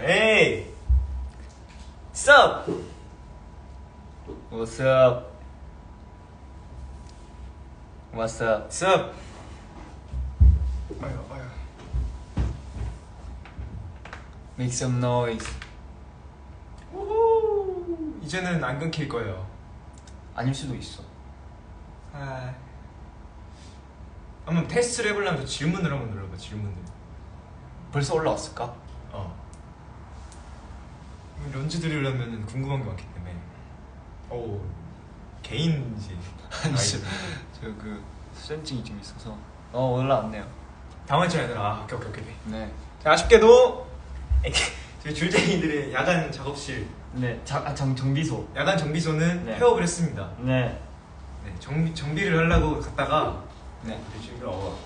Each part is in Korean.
에이. Sup? What's up? What's up? Sup? 아유, 아유. Make some noise. 우후. 이제는 안 끊길 거예요. 아닐 수도 있어. 아. 한번 테스트를 해보려면 질문을 한번 눌러봐. 질문을. 벌써 올라왔을까? 어. 런즈 드리려면 궁금한 게 많기 때문에. 오. 개인지. 아니, 저그 수전증이 좀 있어서. 어 올라왔네요. 당황치 않으라. 아, 오케이, 오케이, 오케이. 네. 자, 아쉽게도 저희 줄쟁이들의 야간 작업실, 네. 자, 아, 정 정비소. 야간 정비소는 네. 폐업을 했습니다. 네. 네, 정비 정비를 하려고 갔다가 네. 지금 어,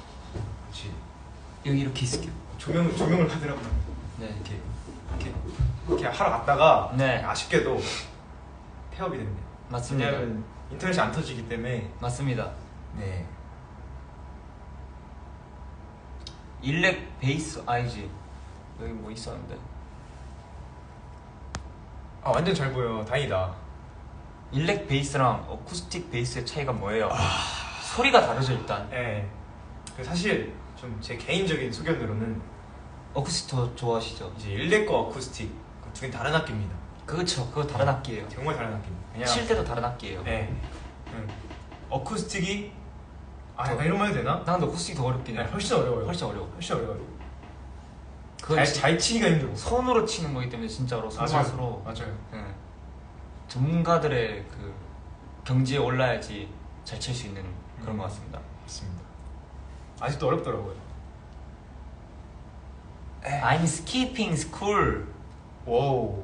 그렇지. 여기 이렇게 있을게요. 조명 조명을 하더라고요. 네. 이렇게 이렇게 이렇게 하러 갔다가 네. 아쉽게도 폐업이 됩니다. 맞습니다. 왜냐하면 인터넷이 안 터지기 때문에 맞습니다. 네. 일렉 베이스 아이지. 여기 뭐 있었는데. 아 완전 잘 보여. 다행이다. 일렉 베이스랑 어쿠스틱 베이스의 차이가 뭐예요? 소리가 다르죠 일단. 네. 그 사실 좀 제 개인적인 소견으로는 어쿠스틱 더 좋아하시죠? 이제 일렉과 어쿠스틱 그 두개 다른 악기입니다. 그렇죠. 그거 다른 악기예요. 정말 다른 악기입니다. 그냥 칠 때도 다른 악기예요. 네. 음. 어쿠스틱이 아 더- 약간 이런 말 해도 되나? 나 근데 어쿠스틱 더 어렵긴 네, 해. 훨씬 어려워요. 훨씬 어려워. 훨씬 어려워요. 그건 잘, 진- 잘 치기가 힘들어. 손으로 치는 거기 때문에 진짜로 손맛으로 맞아요. 예. 전문가들의 그 경지에 올라야지 잘 칠 수 있는 그런 음. 것 같습니다. 맞습니다. 아직도 어렵더라고요. I'm skipping school. 와우.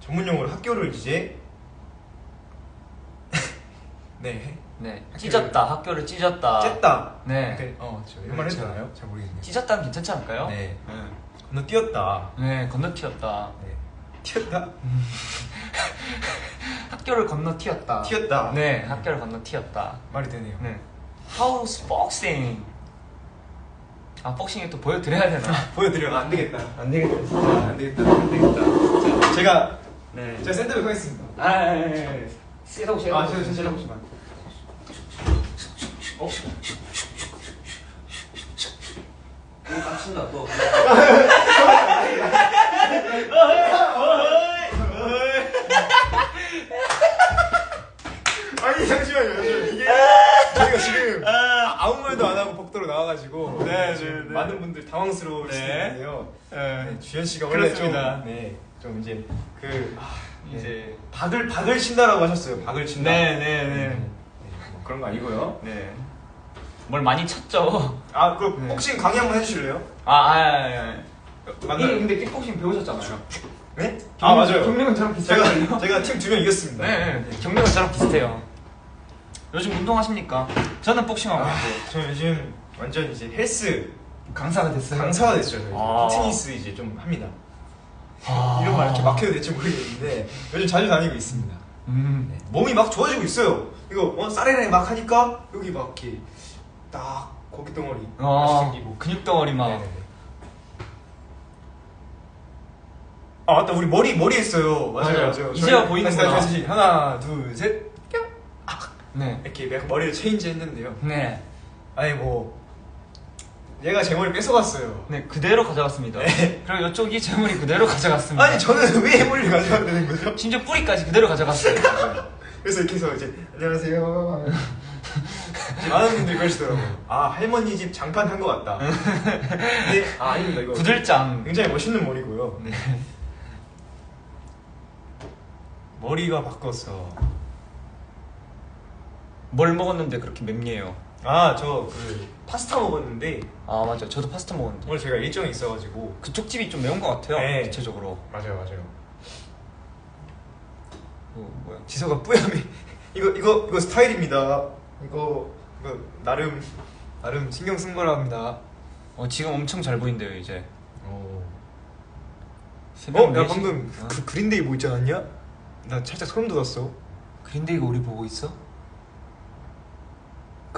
전문 용어로 학교를 이제 네. 네, 학교를- 찢었다. 학교를 찢었다. 찢다. 네. 네. 어, 저 이런 말 해도 되나요? 잘 모르겠네요. 찢었다는 괜찮지 않을까요? 네. 네. 건너 뛰었다. 네, 건너튀었다. 네. 튀었다. 학교를 건너튀었다. 튀었다. 네, 학교를 건너튀었다. 말이 되네요. 네. How's boxing? 아, 복싱이 또 보여드려야 되나? 보여드려. 안 되겠다. 안 되겠다, 진짜. 안 되겠다. 안 되겠다. 자, 제가 네. 제가 센터백 하겠습니다. 아, 예, 예, 예. 셋하고 셋하고 아, 저, 저, 저, 셋하고 셋하고. 어? 또 깝친다 또. 아니 잠시만요. 잠시만요. 이게 저희가 지금 아, 아무 말도 안 하고 복도로 나와가 지금 네, 네. 많은 분들 수도 네. 네. 네, 주현 씨가 원래 그렇습니다. 좀, 네, 좀 이제 그 아, 네. 이제 박을 박을 친다라고 하셨어요. 박을 친다. 네, 네, 네. 네, 뭐 그런 거 아니고요. 네. 뭘 많이 쳤죠. 아 그럼 네. 복싱 강의 한번 해주실래요? 아, 아, 아, 아. 맞나요? 이게 근데 킥복싱 배우셨잖아요. 네? 아 맞아요. 경력은 저랑 제가 비슷해요. 제가 팀 두 명 이겼습니다. 네, 네. 경력은 저랑 비슷해요. 요즘 운동하십니까? 저는 복싱하고 아, 있고 저 요즘 완전 이제 헬스 강사가 됐어요. 강사가 됐어요. 저희. 아. 피트니스 이제 좀 합니다. 아. 이런 말 이렇게 막혀도 될지 모르겠는데 요즘 자주 다니고 있습니다. 음. 네, 몸이 막 좋아지고 있어요. 이거 어, 쌀에랑 막 하니까 여기 막 이렇게 딱 고기 덩어리 아, 생기고. 근육 덩어리 막. 네네네. 아 맞다 우리 머리 머리 했어요. 맞아요 맞아요. 맞아요. 이제야 보이는구나. 다시, 다시, 다시. 하나 둘 셋. 네. 이렇게 약간 머리를 체인지 했는데요. 네. 아니 뭐 얘가 제 머리 뺏어갔어요. 네, 그대로 가져갔습니다. 네. 그리고 이쪽이 재물이 그대로 가져갔습니다. 아니 저는 왜 머리를 가져가야 되는 거죠? 심지어 뿌리까지 그대로 가져갔어요. 그래서 이렇게 해서 이제 안녕하세요. 많은 분들이 그러시더라고요. 아 할머니 집 장판 한 것 같다. 근데 아 아닙니다 이거. 구들장. 굉장히 멋있는 머리고요. 네. 머리가 바뀌었어. 뭘 먹었는데 그렇게 맵네요. 아 저 그 파스타 먹었는데 아, 맞아. 저도 파스타 먹었는데. 오늘 제가 일정이 있어가지고 그쪽 집이 좀 매운 것 같아요. 네. 대체적으로. 맞아요 맞아요. 어, 뭐야? 지서가 뿌염이 이거 이거 이거 스타일입니다. 이거 이거 나름 나름 신경 쓴 거랍니다. 어, 지금 엄청 잘 보인대요, 이제. 오. 새벽 어? 야 4시? 방금 어? 그 그린데이 뭐 있지 않았냐? 나 살짝 소름 돋았어. 그린데이가 우리 보고 있어?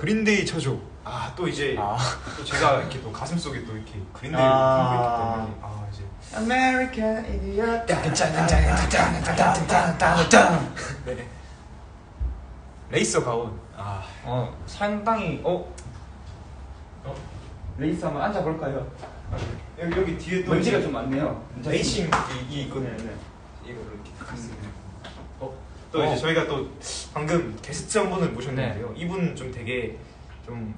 그린데이 쳐줘. 아 또 이제 아. 또 제가 이렇게 또 가슴 속에 또 이렇게 그린데이를 아. 품고 있기 때문에 아 이제 American Idiot. 네 레이서 가운 아 어 상당히 어 어? 레이스 한번 앉아볼까요? 여기 여기 뒤에 또 먼지가 이제 좀 많네요. 레이싱 이, 이 있거든요 네, 네. 이거를 이렇게 음. 어, 또 어. 이제 저희가 또 방금 게스트 한 분을 모셨는데요 이분 좀 되게 좀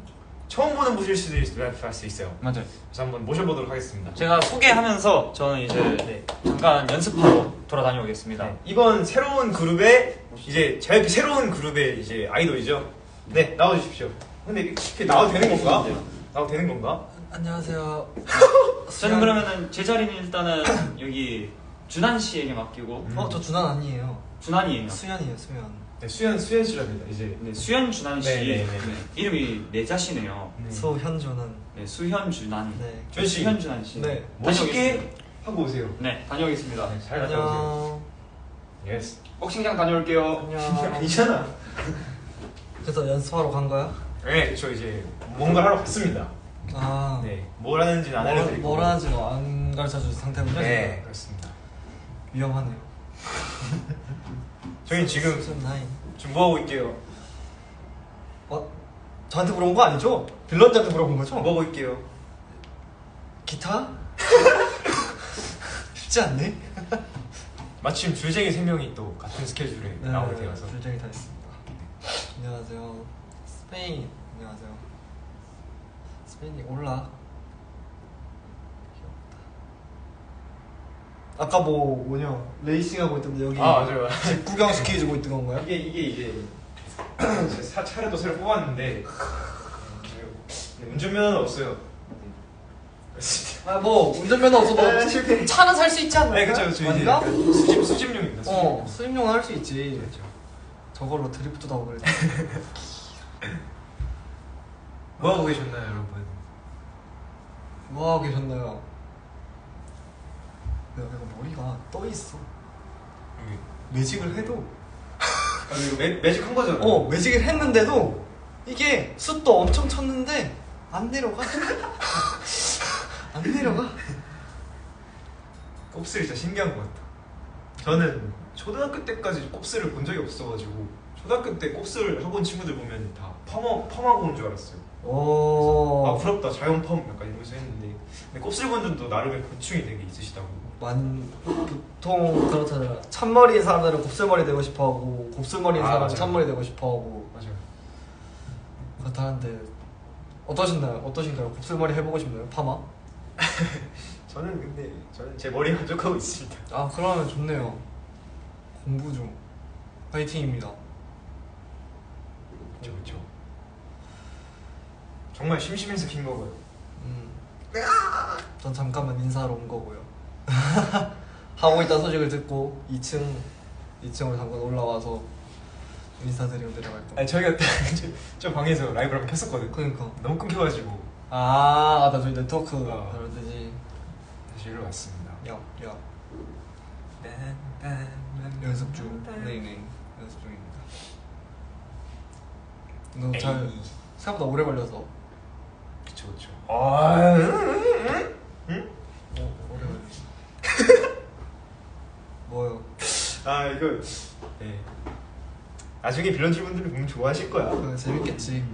처음 보는 분일 수도 있을 수 있어요 맞아요. 그래서 한번 모셔보도록 하겠습니다 제가 소개하면서 저는 이제 네. 잠깐 연습하러 돌아다녀오겠습니다. 네, 이번 새로운 그룹의 이제 제 새로운 그룹의 이제 아이돌이죠. 네 나와주십시오. 근데 이렇게 나와도 되는 건가? 나와도 되는 건가? 안녕하세요. 저는 그러면은 제 자리는 일단은 여기 준한 씨에게 맡기고 음. 어, 저 준환 아니에요. 준한이에요. 수연이에요, 수연. 네 수현 수현 씨랍니다. 이제 네, 수현 준한 씨 네, 네, 네. 네, 이름이 네 자시네요. 네. 소현준은. 네, 수현 준한. 네. 준 씨. 수현 준한 씨. 네. 멋있게 하고 오세요. 네, 다녀오겠습니다. 네, 잘 갔다 오세요. 안녕. 예스. 복싱장 다녀올게요. 안녕. 아니잖아. 그래서 연습하러 간 거야? 네, 저 이제 뭔가 하러 갔습니다. 아. 네, 뭘 하는지는 안 뭘, 알려드리고. 뭘 하는지도 안 가르쳐 준 상태군요. 네, 그렇습니다. 위험하네요. 저희 지금. 지금 뭐 하고 있게요? 어? 저한테 물어본 거 아니죠? 빌런즈한테 물어본 거죠? 뭐 하고 있게요? 기타? 쉽지 않네. 마침 줄쟁이 세 명이 또 같은 스케줄에 네, 나오게 되어서. 줄쟁이 다 있습니다. 안녕하세요. 스페인. 안녕하세요. 스페인이 올라. 아까 뭐 뭐냐 레이싱 하고 있던데 여기 아 맞아요. 집 구경 시켜주고 있던 건가요? 이게 이게 이제 제 사 차를 또 새로 뽑았는데 네, 운전면허는 없어요. 아 뭐 운전면허 없어도 아, 실패. 차는 살 수 있지 않나요? 네 그렇죠. 저 이제 아닌가? 그 수집 수집용입니다. 어 수집용. 수입용은 할 수 있지. 그렇죠. 저걸로 드리프트도 하고 그래. 뭐 하고 계셨나요, 여러분? 뭐 하고 계셨나요? 내가, 내가 머리가 떠 있어. 매직을 해도 아 이거 매, 매직 한 거잖아요. 어 매직을 했는데도 이게 숯도 엄청 쳤는데 안 내려가. 안 내려가. 곱슬이 진짜 신기한 것 같다. 저는 초등학교 때까지 곱슬을 본 적이 없어가지고 초등학교 때 곱슬 학원 친구들 보면 다 펌하, 펌하고 온 줄 알았어요. 오. 아 부럽다 자연 펌 약간 이러면서 했는데 근데 곱슬 분들도 나름의 고충이 되게 있으시다고. 만 보통 그렇잖아요. 찬머리인 사람들은 곱슬머리 되고 싶어하고 곱슬머리인 아, 사람은 맞아요. 찬머리 되고 싶어하고 맞아요. 그렇다는데 어떠신가요? 어떠신가요? 곱슬머리 해보고 싶나요? 파마? 저는 근데 저는 제 머리 만족하고 있습니다. 아 그러면 좋네요. 공부 중 파이팅입니다. 그렇죠, 그렇죠. 정말 심심해서 킨 거고요. 음. 전 잠깐만 인사하러 온 거고요. 하고 있다 소식을 듣고 2층 2층으로 잠깐 올라와서 인사드리고 내려갈 거. 아니 저희가 저, 저 방에서 라이브를 한번 켰었거든. 그러니까. 너무 끊겨가지고 아, 맞다. 저희 네트워크가 어. 그러듯이. 다시 일로 왔습니다. 야, 야. 연습 중. 네네. 연습 중입니다. 너잘 에이. 생각보다 오래 걸려서. 그쵸 그쵸. 아, 응, 응, 응? 어, 오래 걸려. 뭐요? 아 이거 네. 나중에 빌런즈 분들이 보면 좋아하실 거야. 그거 재밌겠지.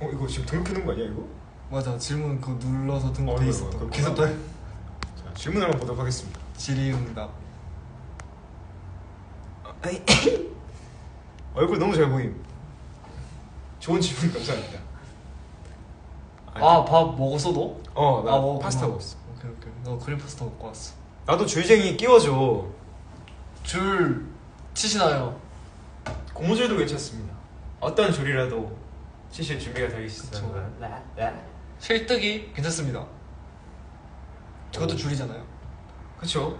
어 이거 지금 등록해놓은 거 아니야 이거? 맞아. 질문 그거 눌러서 어, 있었던 이거 거. 계속 더 해. 자 질문 한번 보도록 하겠습니다. 질의응답. 얼굴 너무 잘 보임. 좋은 질문 감사합니다. 아, 밥 먹었어 너? 어, 나 아. 파스타 먹었어. 오케이, 오케이. 너 그린 파스타 먹고 왔어. 나도 줄쟁이 끼워줘. 줄 치시나요? 고무줄도 괜찮습니다. 어떤 줄이라도 치실 준비가 되어. 있습니다. 실뜨기 괜찮습니다. 그것도 오. 줄이잖아요. 그쵸?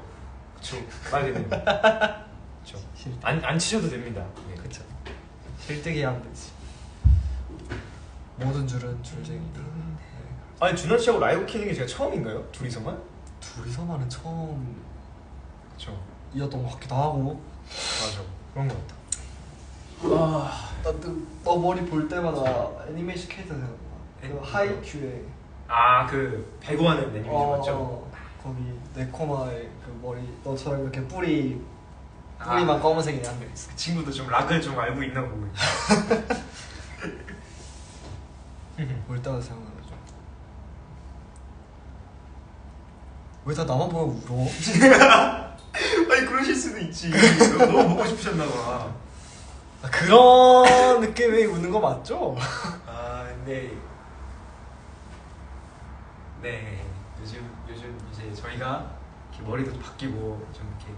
그쵸. 말되네요. 그쵸. 안, 안 치셔도 됩니다. 네. 그쵸. 실뜨기 하면 되지. 모든 줄은 줄쟁이다. 네. 아니 준원 씨하고 라이브 키는 게 제가 처음인가요? 둘이서만? 둘이서만은 처음 그쵸. 이었던 것 같기도 하고. 맞아. 그런 것 같아. 아, 나너 머리 볼 때마다 애니메이션 캐릭터 생각나. 그 애- 하이큐의 아, 그 배구하는 애니메이션 어, 맞죠? 거기 네코마의 그 머리 너처럼 이렇게 뿌리 아. 뿌리만 검은색이 한명 있어. 그 친구도 좀 락을 좀 알고 있나 보고. 볼 때마다 생각나죠. 왜 다 나만 보면 울어? 아니 그러실 수도 있지. 너무 보고 싶으셨나 봐. 아, 그런 느낌이 우는 거 맞죠? 아, 근데 네 요즘 요즘 이제 저희가 이렇게 머리도 바뀌고 좀 이렇게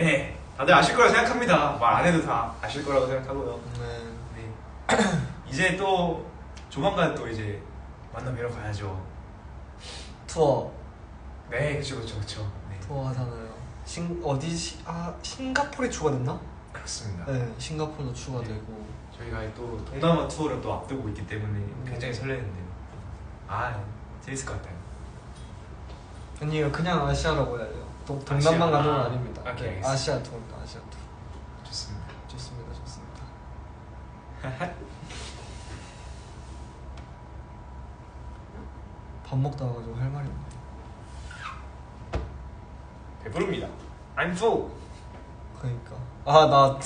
네 다들 아실 거라고 생각합니다. 말 안 해도 다 아실 거라고 생각하고요. 네. 네 이제 또 조만간 또 이제 만나 뵈러 가야죠. 투어 네, 그렇죠, 그렇죠, 그렇죠. 네, 투어 하잖아요. 싱 어디 시, 아 싱가포르에 추가됐나? 그렇습니다. 네, 싱가포르도 추가되고. 저희가 또 동남아 투어를 또 앞두고 있기 때문에 굉장히 설레는데요. 아, 재밌을 것 같아요. 아니요, 그냥 아시아라고 해야 돼요. 동, 동남만 아시아. 가는 건 아, 아닙니다. 오케이, 네, 알겠습니다. 아시아 투어입니다. 아시아 투어. 좋습니다. 좋습니다, 좋습니다. 밥 먹다 가지고 할 말이 없네. 배부릅니다. I'm full. 그러니까. 아나나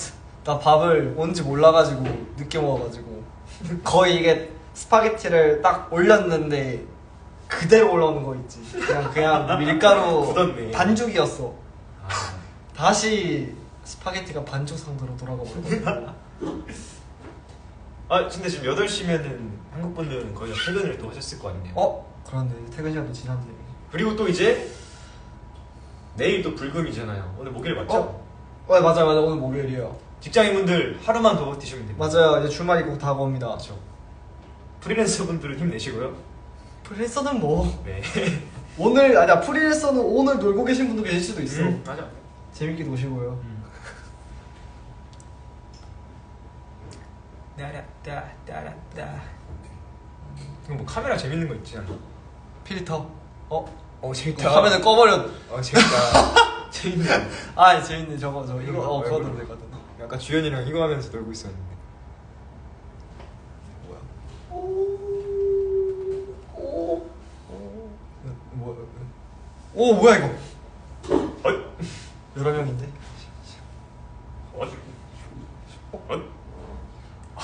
밥을 뭔지 몰라가지고 늦게 먹어가지고. 거의 이게 스파게티를 딱 올렸는데 그대로 올라오는 거 있지. 그냥 그냥 밀가루 굳었네. 반죽이었어. 아, 다시 스파게티가 반죽 상태로 돌아가 버렸고 아 근데 지금 8시면은 한국 분들은 거의 다 퇴근을 또 하셨을 거 아니에요. 어? 그런데 퇴근 시간도 지났네. 그리고 또 이제 내일 또 불금이잖아요. 오늘 목요일 맞죠? 어? 어 맞아요 맞아요 오늘 목요일이에요 직장인분들 하루만 더 버티시면 됩니다. 맞아요 이제 주말이 꼭 다가옵니다 그렇죠. 프리랜서 분들은 힘내시고요. 프리랜서는 뭐 네. 오늘 아니야 프리랜서는 오늘 놀고 계신 분도 계실 수도 있어 음, 맞아. 재밌게 노시고요 음. 따라따 따라따. 이거 뭐 카메라 재밌는 거 있지 않나? 필터 어? 어 화면을 꺼버려 어 재밌다. 재밌네. 아 재밌네 저거 저거 이거 어왜 그거 그래? 되거든 아까 주현이랑 이거 하면서 놀고 있었는데. 뭐야 오오 뭐야 오 뭐야 이거 어? 여러 명인데 어?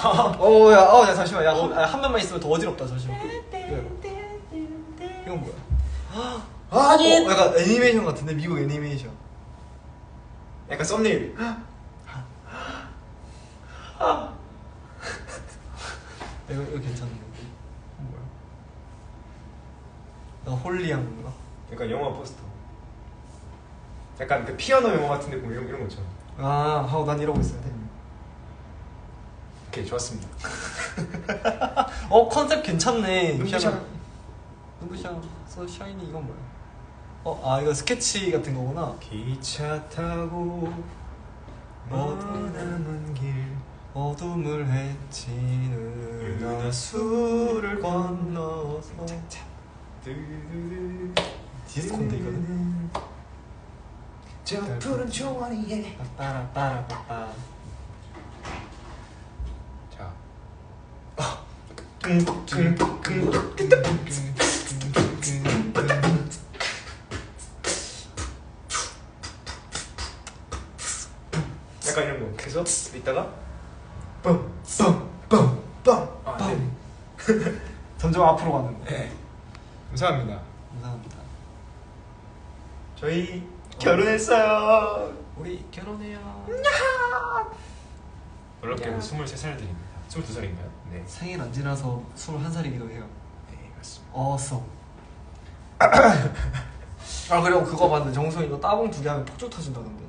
어? 어야 어, 야, 잠시만 야한 한 명만 있으면 더 어지럽다 잠시만 네. 이건 뭐야 아니. 어, 약간 애니메이션 같은데 미국 애니메이션 약간 썸네일. 이거 이거 괜찮네 뭐야 나 홀리양인가 약간 영화 포스터. 약간 그 피아노 영화 같은데 보면 이런, 이런 거 있잖아. 아 하고 난 이러고 있어야 돼 오케이 좋았습니다. 어 컨셉 괜찮네. 눈부셔. 눈부셔. 소 샤이니 이건 뭐야? 어 아 이거 스케치 같은 거구나. 기차 타고 머나먼 길 어둠을 헤치는 나수를 건너서. 디스코인데 이거는. 저 푸른 초원이에. 빠라빠라빠빠. 자. 약간 이따가 뻥뻥뻥뻥 아, 네. 점점 앞으로 가는 거. 네. 감사합니다. 감사합니다. 저희 결혼했어요. 우리 결혼해요. 놀랍게도 야. 23살 들입니다. 22살인가요? 네. 생일 안 지나서 21살이기도 해요. 네, 맞습니다. 어서. 아 그리고 그거 봤는데 정수 이거 따봉 두 개 하면 폭죽 터진다던데.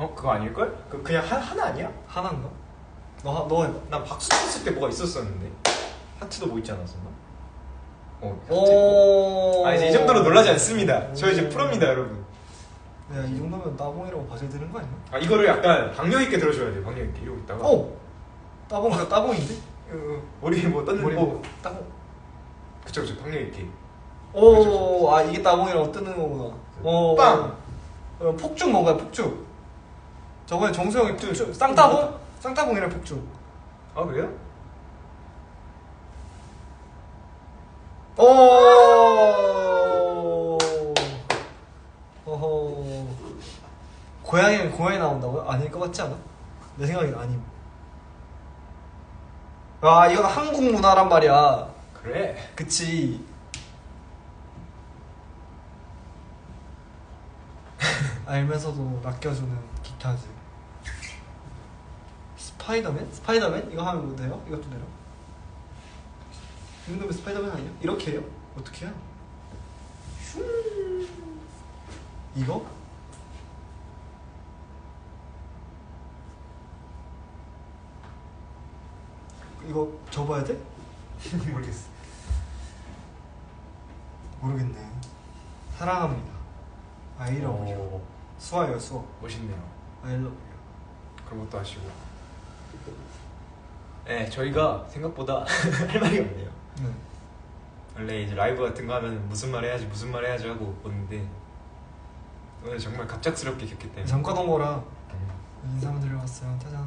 어? 그거 아닐걸? 그 그냥 하, 하나 아니야? 하나인가? 너, 하- 너 해봐. 난 박수 쳤을 때 뭐가 있었었는데 하트도 뭐 있지 않았었나? 어 하트 오. 아 이제 이 정도로 놀라지 않습니다 저 이제 프로입니다 여러분 야, 이 정도면 따봉이라고 봐줘야 되는 거 아니야? 아 이거를 약간 박력 있게 들어줘야 돼 박력 있게 이러고 있다가 오! 따봉, 그 따봉인데? 어, 머리 뭐 떴는 머리 뭐뭐 따봉. 그쵸 그쵸 박력 있게 오, 아, 이게 따봉이라고 뜨는 거구나. 오. 빵! 어, 폭죽 뭔가요, 폭죽? 저번에 정수 형이 폭죽, 쌍따봉? 쌍따봉이랑 폭주. 아 그래요? 오. 어허. 고양이는 고양이 나온다고요? 아닐 것 같지 않아? 내 생각엔 아님. 아 이건 한국 문화란 말이야. 그래 그치. 알면서도 낚여주는 기타즈. 스파이더맨? 스파이더맨? 이거 하면 뭐 돼요? 이것도 돼요? 이 정도면 스파이더맨 아니야? 이렇게 해요? 어떻게 해요? 슝. 이거? 이거 접어야 돼? 모르겠어 모르겠네. 사랑합니다. You. 오, 수아예요, 수아. 멋있네요 love you. 그런 것도 아시고 네 저희가 생각보다 할 말이 없네요 네. 원래 이제 라이브 같은 거 하면 무슨 말 해야지 무슨 말 해야지 하고 오는데 오늘 정말 갑작스럽게 겪기 때문에 잠깐 온 거라 음. 인사만 드려 왔어요. 짜잔.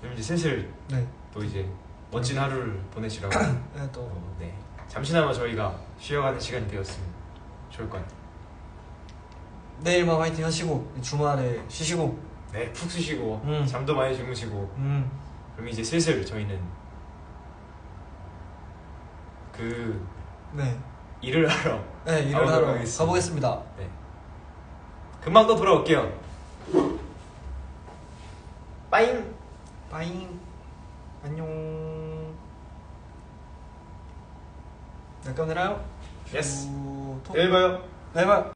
그럼 이제 슬슬 네. 또 이제 멋진 하루를 보내시라고 네, 또. 어, 네 잠시나마 저희가 쉬어가는 시간이 되었으면 좋을 것 같아요 내일만 화이팅 하시고 주말에 쉬시고. 네 푹 쉬시고 음. 잠도 많이 주무시고 음. 그럼 이제 슬슬 저희는 그 네. 일을 하러 네, 일을 하러 하겠습니다. 가보겠습니다. 네 금방 또 돌아올게요 빠잉 빠잉. 안녕. 내일 내나요? 예스. 내일 봐요 내일 봐요.